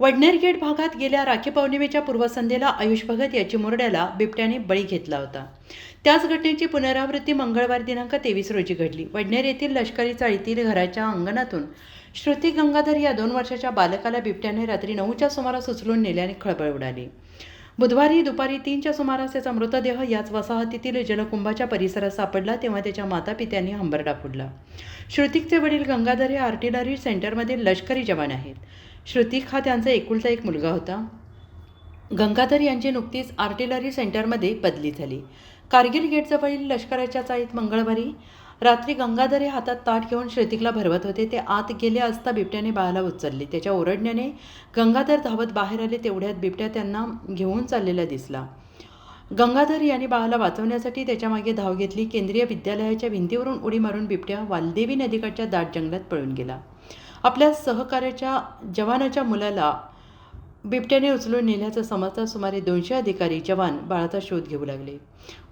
Wadner gate भागात गेल्या राखी पौर्णिमेच्या पूर्वसंध्येला आयुष भगत याची मुरड्याला बिबट्याने बळी घेतला होता. त्याच घटनेची पुनरावृत्ती मंगळवार दिनांक तेवीस रोजी घडली. वडनेर येथील लष्करी चाळीतील घराच्या अंगणातून श्रुती गंगाधर या दोन वर्षाच्या बालकाला बिबट्याने रात्री नऊच्या सुमारास उचलून नेल्याने खळबळ उडाली. बुधवारी दुपारी तीनच्या सुमारास त्याचा मृतदेह याच वसाहतीतील जलकुंभाच्या परिसरात सापडला तेव्हा त्याच्या मातापित्यांनी हंबरडा फुडला. श्रुतिकचे वडील गंगाधर हे आर्टिलरी सेंटरमधील लष्करी जवान आहेत. श्रुतिक हा त्यांचा एकुलता एक मुलगा होता. गंगाधर यांची नुकतीच आर्टिलरी सेंटरमध्ये बदली झाली. कारगिल गेटजवळील लष्कराच्या चाळीत मंगळवारी रात्री गंगाधर हे हातात ताट घेऊन श्रुतिकला भरवत होते. ते आत गेले असता बिबट्याने बाळाला उचलले. त्याच्या ओरडण्याने गंगाधर धावत बाहेर आले. तेवढ्यात बिबट्या त्यांना घेऊन चाललेला दिसला. गंगाधर यांनी बाळाला वाचवण्यासाठी त्याच्यामागे धाव घेतली. केंद्रीय विद्यालयाच्या भिंतीवरून उडी मारून बिबट्या वालदेवी नदीकडच्या दाट जंगलात पळून गेला. आपल्या सहकार्याच्या जवानाच्या मुलाला बिबट्याने उचलून नेल्याचं समजता सुमारे दोनशे अधिकारी जवान बाळाचा शोध घेऊ लागले.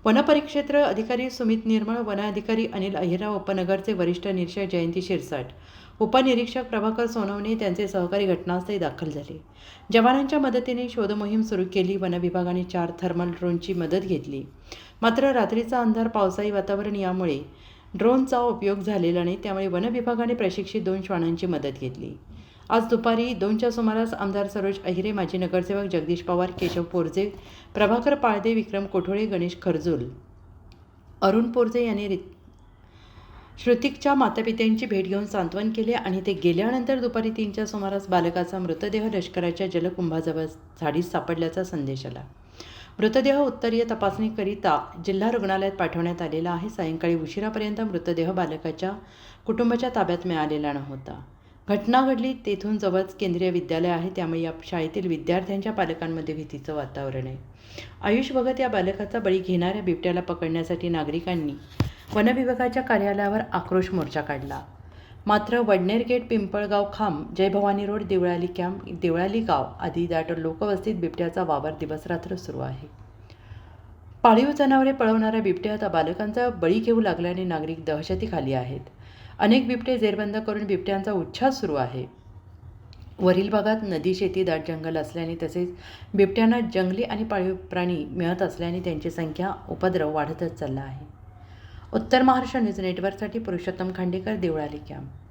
वनपरिक्षेत्र अधिकारी सुमित निर्मळ वनाधिकारी अनिल अहिरा उपनगरचे वरिष्ठ निरीक्षक जयंती शिरसाट उपनिरीक्षक प्रभाकर सोनवणे त्यांचे सहकारी घटनास्थळी दाखल झाले. जवानांच्या मदतीने शोधमोहीम सुरू केली. वनविभागाने चार थर्मल ड्रोनची मदत घेतली. मात्र रात्रीचा अंधार पावसाळी वातावरण यामुळे ड्रोनचा उपयोग झालेला नाही त्यामुळे वनविभागाने प्रशिक्षित दोन श्वानांची मदत घेतली. आज दुपारी दोनच्या सुमारास आमदार सरोज अहिरे माजी नगरसेवक जगदीश पवार केशव पोरजे प्रभाकर पाळदे विक्रम कोठोळे गणेश खरजूल अरुण पोरजे यांनी रित श्रुतिकच्या मातापित्यांची भेट घेऊन सांत्वन केले आणि ते गेल्यानंतर दुपारी तीनच्या सुमारास बालकाचा मृतदेह लष्कराच्या जलकुंभाजवळ झाडीत सापडल्याचा संदेश आला. मृतदेह उत्तरीय तपासणीकरिता जिल्हा रुग्णालयात पाठवण्यात आलेला आहे. सायंकाळी उशिरापर्यंत मृतदेह बालकाच्या कुटुंबाच्या ताब्यात मिळालेला नव्हता. घटना घडली तेथून जवळच केंद्रीय विद्यालय आहे. त्यामुळे या शाळेतील विद्यार्थ्यांच्या पालकांमध्ये भीतीचं वातावरण आहे. आयुष भगत या बालकाचा बळी घेणाऱ्या बिबट्याला पकडण्यासाठी नागरिकांनी वनविभागाच्या कार्यालयावर आक्रोश मोर्चा काढला. मात्र Vadner gate Pimpalgaon Khamb Jay Bhavani road Deolali camp Deolali Gaon आदी दाट लोकवस्तीत बिबट्याचा वावर दिवसरात्र सुरू आहे. पाळीव जनावरे पळवणाऱ्या बिबट्या आता बालकांचा बळी घेऊ लागल्याने नागरिक दहशतीखाली आहेत. अनेक बिबटे जेरबंद करून बिबट्यांचा उच्छास सुरू आहे. वरील भागात नदी शेती दाट जंगल असल्याने तसेच बिबट्यांना जंगली आणि पाळीव प्राणी मिळत असल्याने त्यांची संख्या उपद्रव वाढतच चालला आहे. उत्तर महाराष्ट्र न्यूज नेटवर्कसाठी पुरुषोत्तम खांडेकर देवळाली कॅम्प.